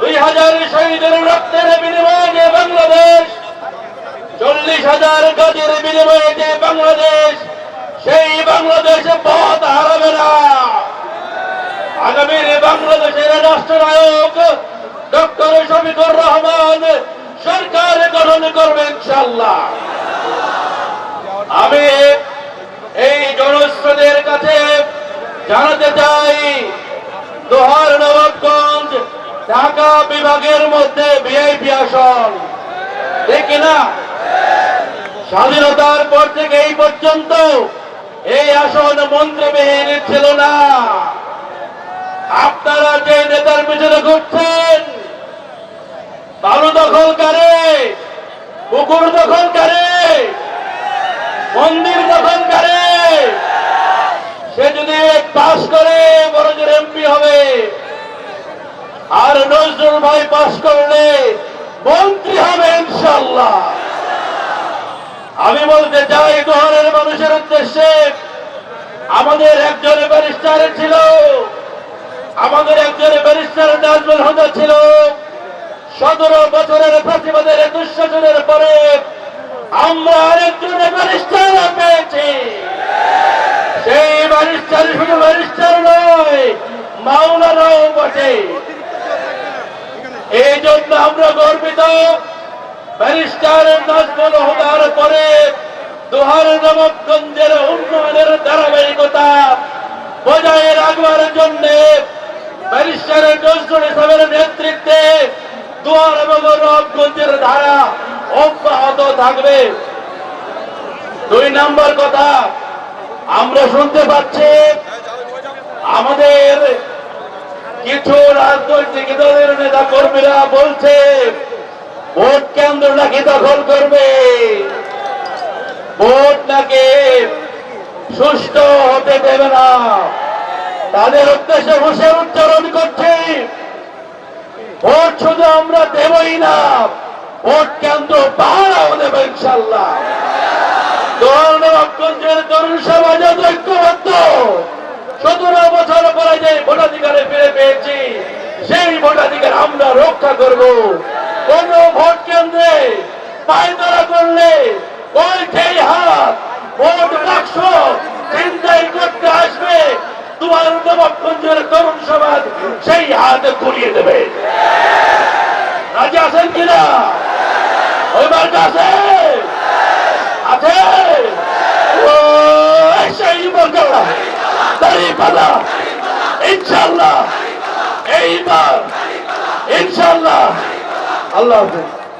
হাজার শহীদের রক্তের বিনিময়ে যে বাংলাদেশ, চল্লিশ হাজার গাজের বিনিময়ে যে বাংলাদেশ, সেই বাংলাদেশে পথ হারাবে না। আগামীর বাংলাদেশের রাষ্ট্রনায়ক ডক্টর শফিকুর রহমান সরকার গঠন করবে ইনশাল্লাহ আমি এই জনস্রোতের কাছে জানাতে চাই, দোহার নবাবগঞ্জ ঢাকা বিভাগের মধ্যে ভিআইপি আসন। ঠিক না? স্বাধীনতার পর থেকে এই পর্যন্ত এই আসন মন্ত্রবিহীন ছিল না। আপনারা যে নেতার পিছনে ঘুরছেন, বালু দখল করে, পুকুর দখল করে, মন্দির দখল করে, সে যদি পাস করে, বড় এমপি হবে। আর নজরুল ভাই পাস করলে মন্ত্রী হবে ইনশাল্লাহ আমি বলতে চাই দোহারের মানুষের উদ্দেশ্যে আমাদের একজন ব্যারিস্টার ছিল, আমাদের একজন ব্যারিস্টার নাজমুল হুদা ছিল। সতেরো বছরের প্রতিবাদের দুঃশাসনের পরে আমরা আরেকজন ব্যারিস্টার পেয়েছি। সেই ব্যারিস্টার শুধু ব্যারিস্টার নয়, মাওলানাও বটে। আমরা গর্বিত। ব্যারিস্টার নাজমুল হুদার পরে দোহার নবাবগঞ্জের উন্নয়নের ধারাবাহিকতা বজায় রাখবার জন্য ব্যারিস্টার নজরুল ইসলামের নেতৃত্বে দোহার এবং নবাবগঞ্জের ধারা অব্যাহত থাকবে। দুই নম্বর কথা, আমরা শুনতে পাচ্ছি আমাদের কিছু রাজনৈতিক দলের নেতা কর্মীরা বলছে, ভোট কেন্দ্র নাকি দখল করবে? ভোট নাকি সুষ্ঠু হতে দেবে না? তাদের উদ্দেশ্যে বসে উচ্চারণ করছে। ভোট শুধু আমরা দেবই না, ভোট কেন্দ্র পাহারাও দেবে ইনশাল্লাহ তরুণ সমাজ ঐক্যবদ্ধ। সতেরো বছর পরে যে ভোটাধিকারে সেই ভোটাধিকার আমরা রক্ষা করব। কোন ভোট কেন্দ্রে পায়তারা করলে ওই সেই হাত, ভোট বাক্স চিন্তাই করতে আসবে। তোমার নবাবগঞ্জের তরুণ সমাজ সেই হাত ঘুরিয়ে দেবে। রাজি আছেন কিনা? ওই মার্কা আছে? আছে? সেই মার্কা দাঁড়িয়ে পালা। ইনশাল্লাহ এইবার ইনশাল্লাহ আল্লাহ হাফেজ।